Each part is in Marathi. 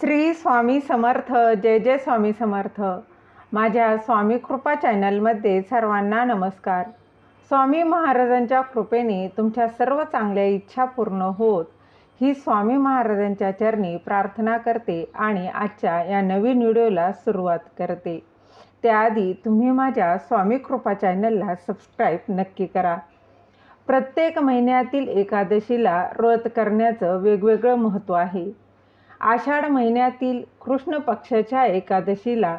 श्री स्वामी समर्थ जय जय स्वामी समर्थ. माझ्या स्वामी कृपा चॅनलमध्ये सर्वांना नमस्कार. स्वामी महाराजांच्या कृपेने तुमच्या सर्व चांगल्या इच्छा पूर्ण होत ही स्वामी महाराजांच्या चरणी प्रार्थना करते आणि आजच्या या नवीन व्हिडिओला सुरुवात करते. त्याआधी तुम्ही माझ्या स्वामी कृपा चॅनलला सबस्क्राईब नक्की करा. प्रत्येक महिन्यातील एकादशीला व्रत करण्याचं वेगवेगळं महत्त्व आहे. आषाढ महिन्यातील कृष्ण पक्षाच्या एकादशीला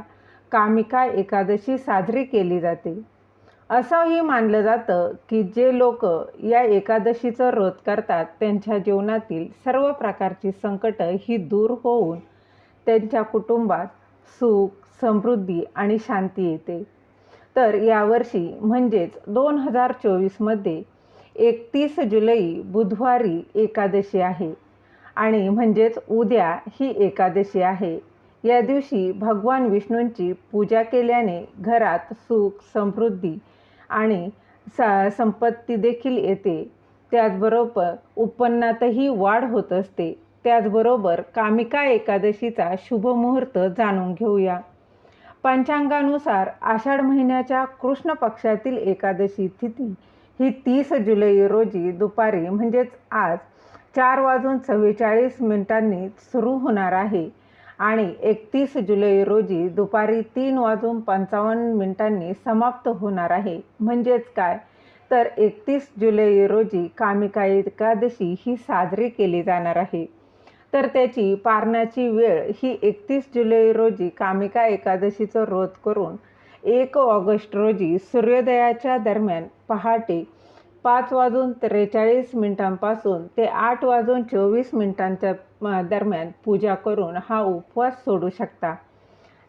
कामिका एकादशी साजरी केली जाते. असंही मानलं जातं की जे लोक या एकादशीचं व्रत करतात त्यांच्या जीवनातील सर्व प्रकारची संकटं ही दूर होऊन त्यांच्या कुटुंबात सुख समृद्धी आणि शांती येते. तर यावर्षी म्हणजेच दोन हजार चोवीसमध्ये एकतीस जुलै बुधवारी एकादशी आहे. आणि म्हणजेच उद्या ही एकादशी आहे. या दिवशी भगवान विष्णूंची पूजा केल्याने घरात सुख समृद्धी आणि सा संपत्ती देखील येते. त्याचबरोबर उत्पन्नातही वाढ होत असते. त्याचबरोबर कामिका एकादशीचा शुभ मुहूर्त जाणून घेऊया. पंचांगानुसार आषाढ महिन्याच्या कृष्ण पक्षातील एकादशी तिथी ही तीस जुलै रोजी दुपारी म्हणजेच आज चार वाजून चव्वेचाळीस मिनिटांनी सुरू होणार आहे. आणि एकतीस जुलै रोजी दुपारी तीन वाजून पंचावन्न मिनिटांनी समाप्त होणार आहे. म्हणजेच काय? तर एकतीस जुलै रोजी कामिका एकादशी ही साजरी केली जाणार आहे. तर त्याची पारण्याची वेळ ही एकतीस जुलै रोजी कामिका एकादशीचं रोध करून एक ऑगस्ट रोजी सूर्योदयाच्या दरम्यान पहाटे पाच वाजून त्रेचाळीस मिनिटांपासून ते आठ वाजून चोवीस मिनिटांच्या दरम्यान पूजा करून हा उपवास सोडू शकता.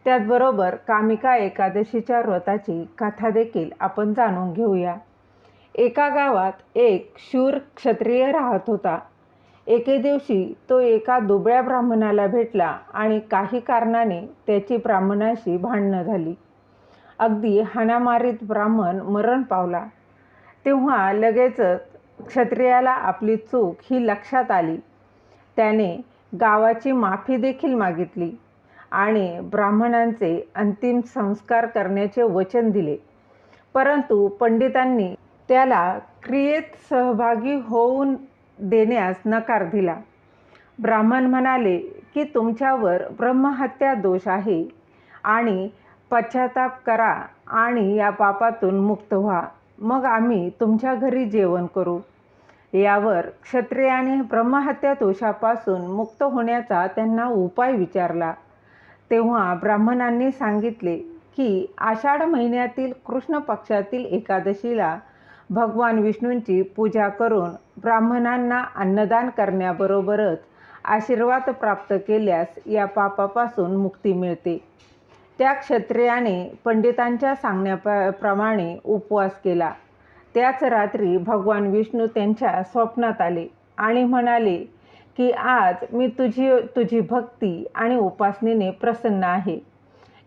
त्याचबरोबर कामिका एकादशीच्या व्रताची कथा देखील आपण जाणून घेऊया. एका गावात एक शूर क्षत्रिय राहत होता. एके दिवशी तो एका दुबळ्या ब्राह्मणाला भेटला आणि काही कारणाने त्याची ब्राह्मणाशी भांडणं झाली. अगदी हाणामारीत ब्राह्मण मरण पावला. तेव्हा लगेचच क्षत्रियाला आपली चूक ही लक्षात आली. त्याने गावाची माफी देखील मागितली आणि ब्राह्मणांचे अंतिम संस्कार करण्याचे वचन दिले. परंतु पंडितांनी त्याला क्रियेत सहभागी होऊन देण्यास नकार दिला. ब्राह्मण म्हणाले की तुमच्यावर ब्रह्महत्या दोष आहे आणि पश्चाताप करा आणि या पापातून मुक्त व्हा. मग आम्ही तुमच्या घरी जेवण करू. यावर क्षत्रियाने ब्रह्महत्या दोषापासून मुक्त होण्याचा त्यांना उपाय विचारला. तेव्हा ब्राह्मणांनी सांगितले की आषाढ महिन्यातील कृष्ण पक्षातील एकादशीला भगवान विष्णूंची पूजा करून ब्राह्मणांना अन्नदान करण्याबरोबरच आशीर्वाद प्राप्त केल्यास या पापापासून मुक्ती मिळते. त्या क्षत्रियाने पंडितांच्या सांगण्याप्रमाणे उपवास केला. त्याच रात्री भगवान विष्णू त्यांच्या स्वप्नात आले आणि म्हणाले की आज मी तुझी तुझी भक्ती आणि उपासनेने प्रसन्न आहे.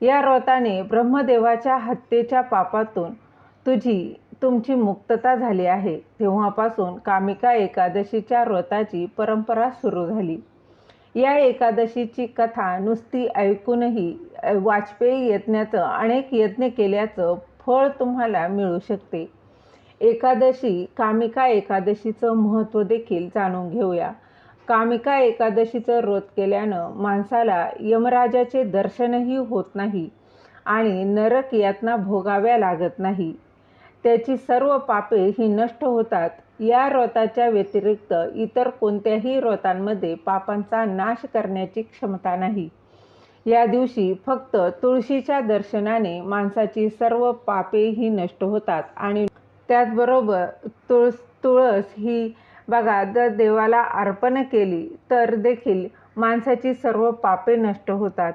या व्रताने ब्रह्मदेवाच्या हत्येच्या पापातून तुझी तुमची मुक्तता झाली आहे. तेव्हापासून कामिका एकादशीच्या व्रताची परंपरा सुरू झाली. या एकादशीची कथा नुसती ऐकूनही वाजपेयी यज्ञाचं अनेक यज्ञ केल्याचं फळ तुम्हाला मिळू शकते. एकादशी कामिका एकादशीचं महत्त्व देखील जाणून घेऊया. कामिका एकादशीचं व्रत केल्यानं माणसाला यमराजाचे दर्शनही होत नाही आणि नरक यातना भोगाव्या लागत नाही. त्याची सर्व पापे ही नष्ट होतात. या व्रताच्या व्यतिरिक्त इतर कोणत्याही व्रतांमध्ये पापांचा नाश करण्याची क्षमता नाही. या दिवशी फक्त तुळशीच्या दर्शनाने माणसाची सर्व पापे ही नष्ट होतात आणि त्याचबरोबर तुळस तुळस ही बघा जर देवाला अर्पण केली तर देखील माणसाची सर्व पापे नष्ट होतात.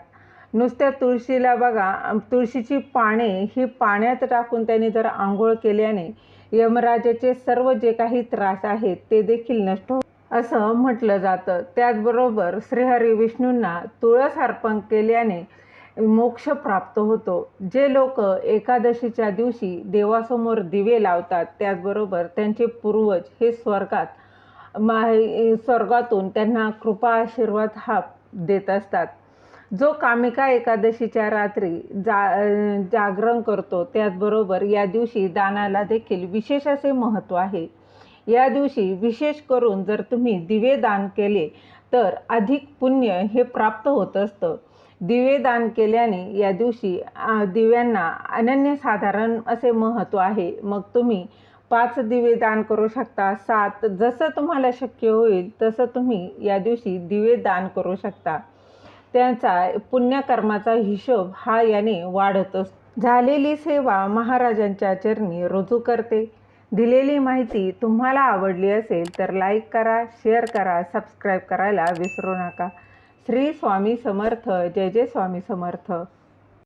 नुसत्या तुळशीला बघा तुळशीची पाने ही पाण्यात टाकून त्याने जर आंघोळ केल्याने यमराजाचे सर्व जे काही त्रास आहेत ते देखील नष्ट हो असं म्हटलं जातं. त्याचबरोबर श्रीहरी विष्णूंना तुळस अर्पण केल्याने मोक्ष प्राप्त होतो. जे लोक एकादशीच्या दिवशी देवासमोर दिवे लावतात त्याचबरोबर त्यांचे पूर्वज हे स्वर्गात मा स्वर्गातून त्यांना कृपा आशीर्वाद हा देत असतात. जो कामिका एकादशीच्या रात्री जा जागरण करतो त्याचबरोबर या दिवशी दानाला देखील विशेष असे महत्त्व आहे. या दिवशी विशेष करून जर तुम्ही दिवे दान केले तर अधिक पुण्य हे प्राप्त होत असतं. दिवे दान केल्याने या दिवशी दिव्यांना अनन्यसाधारण असे महत्त्व आहे. मग तुम्ही पाच दिवे दान करू शकता सात जसं तुम्हाला शक्य होईल तसं तुम्ही या दिवशी दिवे दान करू शकता. त्यांचा पुण्यकर्माचा हिशोब हा याने वाढत झालेली सेवा महाराजांच्या चरणी रुजू करते. दिलेली माहिती तुम्हाला आवडली असेल तर लाईक करा शेअर करा सबस्क्राईब करायला विसरू नका. श्री स्वामी समर्थ जय जय स्वामी समर्थ.